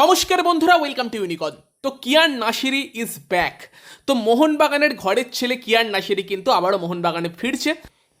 নমস্কার বন্ধুরা welcome to ইউনিকন তো কিয়ান নাসিরি ইজ ব্যাক তো মোহনবাগানের ঘরের ছেলে কিয়ান নাসিরি কিন্তু আবারও মোহনবাগানে ফিরছে।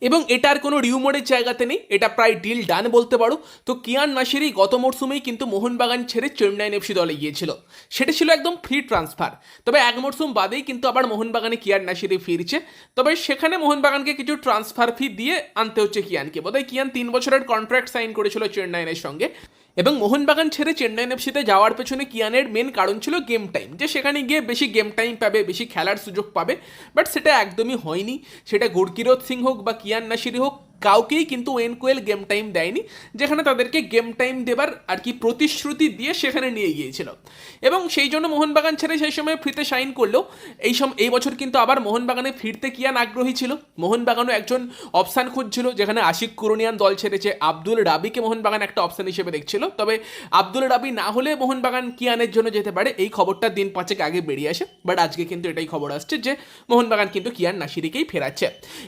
এবং এটার কোনো রিউমোরের জায়গাতে নেই, এটা প্রায় ডিল ডান বলতে পারো। তো কিয়ান নাসিরি গত মরশুমেই কিন্তু মোহনবাগান ছেড়ে চেন্নাইন এফসি দলে গিয়েছিল। সেটা ছিল একদম ফ্রি ট্রান্সফার তবে এক মরশুম বাদেই কিন্তু আবার মোহনবাগানে কিয়ান নাসিরি ফিরছে। তবে সেখানে মোহনবাগানকে কিছু ট্রান্সফার ফি দিয়ে আনতে হচ্ছে কিয়ানকে। বোধহয় কিয়ান তিন বছরের কন্ট্রাক্ট সাইন করেছিল চেন্নাইনের সঙ্গে। এবং মোহনবাগান ছেড়ে চেন্নাই এফসিতে যাওয়ার পেছনে কিয়ানের মেন কারণ ছিল গেম টাইম যে সেখানে গিয়ে বেশি গেম টাইম পাবে, বেশি খেলার সুযোগ পাবে বাট সেটা একদমই হয়নি। সেটা গুরকিরত সিং হোক বা কিয়ান নাসিরি হোক কাউকেই কিন্তু ওয়েনকোয়েল গেম টাইম দেয়নি, যেখানে তাদেরকে গেম টাইম দেবার আর কি প্রতিশ্রুতি দিয়ে সেখানে নিয়ে গিয়েছিল। এবং সেই জন্য মোহনবাগান ছেড়ে সেই সময় ফ্রিতে সাইন করলেও এই সম, এই বছর কিন্তু আবার মোহনবাগানে ফিরতে কিয়ান আগ্রহী ছিল? মোহনবাগানও একজন অপশান খুঁজছিল, যেখানে আশিক কুরনিয়ান দল ছেড়েছে। আব্দুল রাবিকে মোহনবাগান একটা অপশান হিসেবে দেখছিল। তবে আব্দুল রাবি না হলে মোহনবাগান কিয়ানের জন্য যেতে পারে। এই খবরটা দিন পাঁচেক আগে বেরিয়ে আসে। বাট আজকে কিন্তু এটাই খবর আসছে যে, মোহনবাগান কিন্তু কিয়ান নাসিরিকেই ফেরাচ্ছে।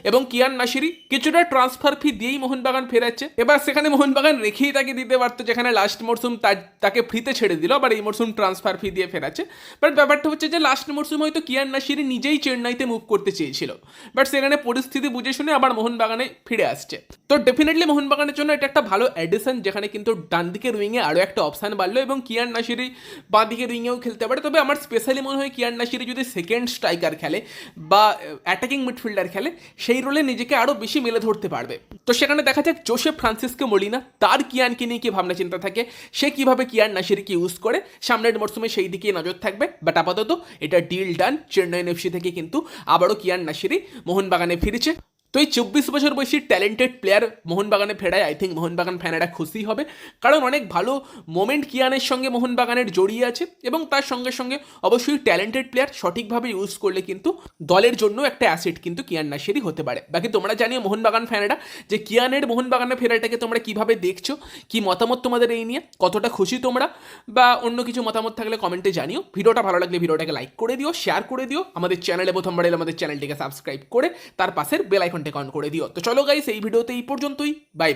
এবং কিয়ান নাসিরি কিছুটা ট্রান্সফার ফি দিয়েই মোহনবাগান ফেরাচ্ছে। এবার সেখানে মোহনবাগান রেখেই তাকে দিতে পারতো, যেখানে লাস্ট মরশুম তার- তাকে ফ্রিতে ছেড়ে দিল, আবার এই মরশুম ট্রান্সফার ফি দিয়ে ফেরাচ্ছে। বাট ব্যাপারটা হচ্ছে যে লাস্ট মরশুম হয়তো কিয়ান নাসিরি নিজেই চেন্নাইতে মুভ করতে চেয়েছিল। বাট সেখানে পরিস্থিতি বুঝে শুনে আবার মোহনবাগানে ফিরে আসছে। তো ডেফিনেটলি মোহনবাগানের জন্য এটা একটা ভালো অ্যাডিশন যেখানে কিন্তু ডান দিকের উইংয়ে আরও একটা অপশান বাড়লো এবং কিয়ান নাসিরি বাঁ দিকের উইংয়েও খেলতে পারে। তবে আমার স্পেশালি মনে হয় কিয়ান নাসিরি যদি সেকেন্ড স্ট্রাইকার খেলে বা অ্যাটাকিং মিডফিল্ডার খেলে, সেই রোলে নিজেকে আরও বেশি মেলে ধরতে পারবে। তো সেখানে দেখা যাক জোসেফ ফ্রান্সিসকো মলিনা তার কিয়ানকে নিয়ে কি ভাবনা চিন্তা থাকে। সে কীভাবে কিয়ান নাসিরকে ইউজ করে, সামনের মরশুমে সেই দিকে নজর থাকবে। বাট আপাতত এটা ডিল ডান চেন্নাইন এফসি থেকে কিন্তু আবারও কিয়ান নাসিরি মোহনবাগানে ফিরেছে। তো এই চব্বিশ বছর বয়সী ট্যালেন্টেড প্লেয়ার মোহনবাগানে ফেরায়। আই থিঙ্ক মোহনবাগান ফ্যানেরা খুশি হবে। কারণ অনেক ভালো মোমেন্ট কিয়ানের সঙ্গে মোহনবাগানের জড়িয়ে আছে এবং তার সঙ্গে সঙ্গে অবশ্যই ট্যালেন্টেড প্লেয়ার সঠিকভাবে ইউজ করলে কিন্তু দলের জন্য একটা অ্যাসেট কিন্তু কিয়ান নাসেরই হতে পারে। বাকি তোমরা জানিও মোহনবাগান ফ্যানেরা যে কিয়ানের মোহনবাগানে ফেরাটাকে তোমরা কীভাবে দেখছ, কি মতামত তোমাদের এই নিয়ে, কতটা খুশি তোমরা, বা অন্য কিছু মতামত থাকলে কমেন্টে জানিও। ভিডিওটা ভালো লাগলে ভিডিওটাকে লাইক করে দিও শেয়ার করে দিও। আমাদের চ্যানেলে প্রথমবার এলে আমাদের চ্যানেলটিকে সাবস্ক্রাইব করে, তার পাশের বেল আইকনটাকে অ্যাকাউন্ট করে দিও। তো চলো গাইস এই ভিডিওতে এই পর্যন্তই। Bye bye